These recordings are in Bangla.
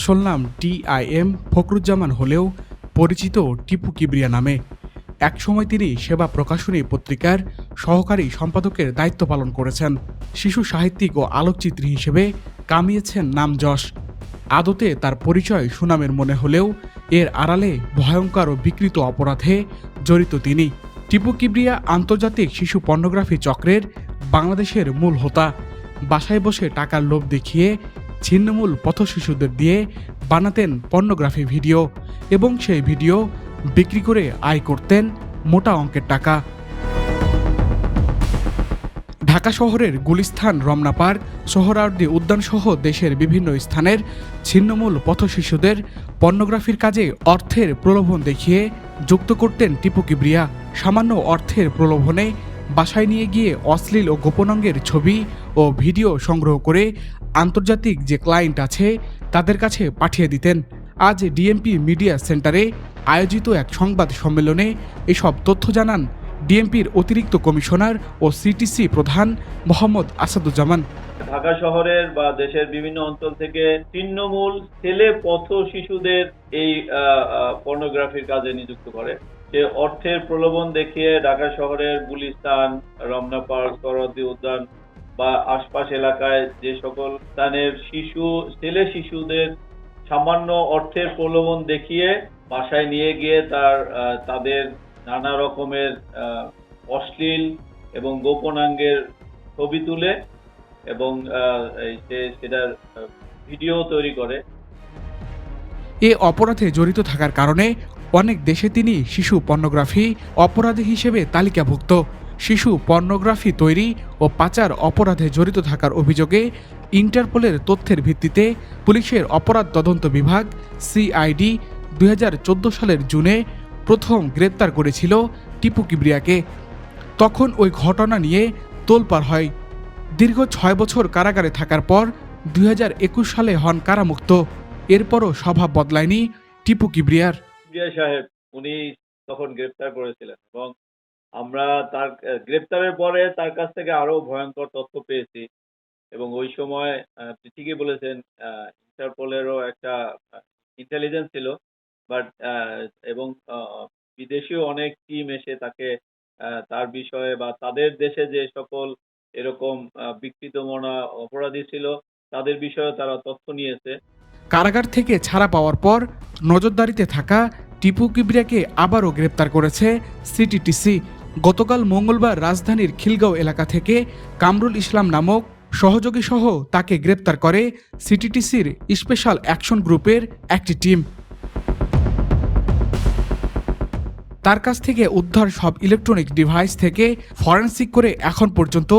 আসল নাম টি আই এম ফখরুজ্জামান হলেও পরিচিত টিপু কিবরিয়া নামে। একসময় তিনি সেবা প্রকাশনী পত্রিকার সহকারী সম্পাদকের দায়িত্ব পালন করেছেন। শিশু সাহিত্যিক ও আলোকচিত্রী হিসেবে কামিয়েছেন নাম যশ। আদতে তার পরিচয় সুনামের মনে হলেও এর আড়ালে ভয়ঙ্কর ও বিকৃত অপরাধে জড়িত তিনি। টিপু কিবরিয়া আন্তর্জাতিক শিশু পর্নোগ্রাফি চক্রের বাংলাদেশের মূল হোতা। বাসায় বসে টাকার লোভ দেখিয়ে ছিন্নমূল পথশিশুদের দিয়ে বানাতেন পর্নোগ্রাফি ভিডিও এবং সেই ভিডিও বিক্রি করে আয় করতেন মোটা অঙ্কের টাকা। ঢাকা শহরের গুলিস্থান, রমনা পার্ক, সোহরাওয়ার্দী উদ্যানসহ দেশের বিভিন্ন স্থানের ছিন্নমূল পথশিশুদের পর্নোগ্রাফির কাজে অর্থের প্রলোভন দেখিয়ে যুক্ত করতেন টিপু কিবরিয়া। সামান্য অর্থের প্রলোভনে বাসায় নিয়ে গিয়ে অশ্লীল ও গোপনাঙ্গের ছবি ও ভিডিও সংগ্রহ করে আন্তর্জাতিক যে ক্লায়েন্ট আছে, তাদের কাছে পাঠিয়ে দিতেন। আজ ডিএমপি মিডিয়া সেন্টারে আয়োজিত এক সংবাদ সম্মেলনে এসব তথ্য জানান ডিএমপির অতিরিক্ত কমিশনার ও সিটিসি প্রধান মোহাম্মদ আসাদুজ্জামান। ঢাকা শহরের বা দেশের বিভিন্ন অঞ্চল থেকে তৃণমূল ছেলে পথ শিশুদের এই পর্নোগ্রাফির কাজে নিযুক্ত করে। সে অর্থের প্রলোভন দেখিয়ে ঢাকা শহরের গুলিস্তান, রমনা পার্ক সরদি উদ্যান বা আশপাশ এলাকায় যে সকল স্থানের শিশু, ছেলে শিশুদের সামান্য অর্থের প্রলোভন দেখিয়ে বাসায় নিয়ে গিয়ে তার তাদের নানা রকমের অশ্লীল এবং গোপনাঙ্গের ছবি তুলে এবং সেটার ভিডিও তৈরি করে। এ অপরাধে জড়িত থাকার কারণে অনেক দেশে তিনি শিশু পর্নোগ্রাফি অপরাধী হিসেবে তালিকাভুক্ত। শিশু পর্নোগ্রাফি তৈরি ও পাচার অপরাধে জড়িত থাকার অভিযোগে ইন্টারপোলের তথ্যের ভিত্তিতে পুলিশের অপরাধ তদন্ত বিভাগ, সিআইডি, দুই হাজার চোদ্দ সালের জুনে প্রথম গ্রেপ্তার করেছিল টিপু কিবরিয়াকে। তখন ওই ঘটনা নিয়ে তোলপাড় হয়। দীর্ঘ ছয় বছর কারাগারে থাকার পর দুই হাজার একুশ সালে হন কারামুক্ত। এরপরও স্বভাব বদলায়নি টিপু কিবরিয়ার। সাহেব, উনি তখন গ্রেপ্তার করেছিলেন এবং আমরা তার গ্রেপ্তারের পরে তার কাছ থেকে আরও ভয়ঙ্কর তথ্য পেয়েছি এবং ওই সময় ঠিকই বলেছেন ইন্টারপোলেরও একটা ইন্টেলিজেন্স ছিল বাট এবং আহ, বিদেশীয় অনেক টিম এসে তাকে তার বিষয়ে বা তাদের দেশে যে সকল এরকম বিকৃত মনা অপরাধী ছিল তাদের বিষয়ে তারা তথ্য নিয়েছে। কারাগার থেকে ছাড়া পাওয়ার পর নজরদারিতে থাকা টিপু কিবরিয়াকে আবারও গ্রেপ্তার করেছে সিটিটিসি। গতকাল মঙ্গলবার রাজধানীর খিলগাঁও এলাকা থেকে কামরুল ইসলাম নামক সহযোগী সহ তাকে গ্রেপ্তার করে সিটিটিসির স্পেশাল অ্যাকশন গ্রুপের একটি টিম। তার কাছ থেকে উদ্ধার সব ইলেকট্রনিক ডিভাইস থেকে ফরেন্সিক করে এখন পর্যন্ত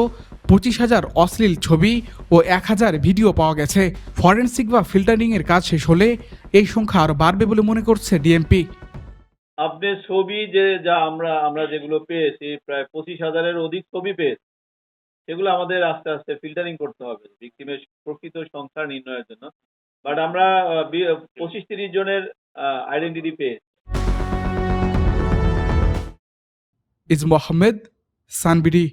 পঁচিশ হাজার অশ্লীল ছবি ও এক হাজার ভিডিও পাওয়া গেছে। ফরেন্সিক বা ফিল্টারিংয়ের কাজ শেষ হলে এই সংখ্যা আরও বাড়বে বলে মনে করছে ডিএমপি। আপনার ছবি যে, যা আমরা আমরা যেগুলো পেয়েছি, প্রায় পঁচিশ হাজারের অধিক ছবি পেয়েছি, সেগুলো আমাদের আস্তে আস্তে ফিল্টারিং করতে হবে ভিকটিমের প্রকৃত সংখ্যা নির্ণয়ের জন্য। বাট আমরা পঁচিশ তিরিশ জনের আইডেন্টিটি পেয়েছি। ইজ মোহাম্মদ সানবিডি